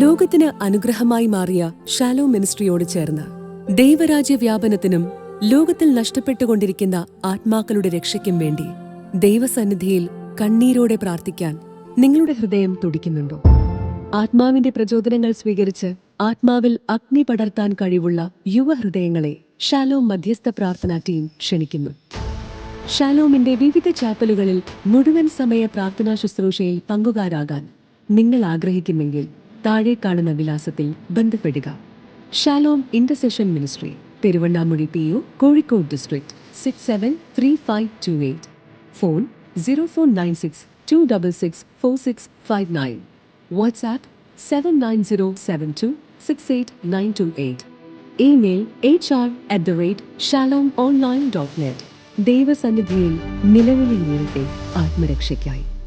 ലോകത്തിന് അനുഗ്രഹമായി മാറിയ ഷാലോ മിനിസ്ട്രിയോട് ചേർന്ന് ദൈവരാജ്യ വ്യാപനത്തിനും ലോകത്തിൽ നഷ്ടപ്പെട്ടുകൊണ്ടിരിക്കുന്ന ആത്മാക്കളുടെ രക്ഷയ്ക്കും വേണ്ടി ദൈവസന്നിധിയിൽ കണ്ണീരോടെ പ്രാർത്ഥിക്കാൻ നിങ്ങളുടെ ഹൃദയം തുടിക്കുന്നുണ്ടോ? ആത്മാവിന്റെ പ്രചോദനങ്ങൾ സ്വീകരിച്ച് ആത്മാവിൽ അഗ്നി പടർത്താൻ കഴിവുള്ള യുവഹൃദയങ്ങളെ ഷാലോം മധ്യസ്ഥ പ്രാർത്ഥനാ ടീം ക്ഷണിക്കുന്നു. ഷാലോമിന്റെ വിവിധ ചാപ്പലുകളിൽ മുഴുവൻ സമയ പ്രാർത്ഥനാ ശുശ്രൂഷയിൽ പങ്കുകാരാകാൻ നിങ്ങൾ ആഗ്രഹിക്കുന്നെങ്കിൽ താഴെ കാണുന്ന വിലാസത്തിൽ ബന്ധപ്പെടുക. Shalom intercession ministry Peruvannamuzhi P O Kozhikode district six seven three five two eight phone zero four nine six two double six four six five nine WhatsApp seven nine zero seven two six eight nine two eight email H R at the rate Shalom online dot net. ദൈവസന്നിധിയിൽ നിലവിലെ നേരത്തെ ആത്മരക്ഷയ്ക്കായി.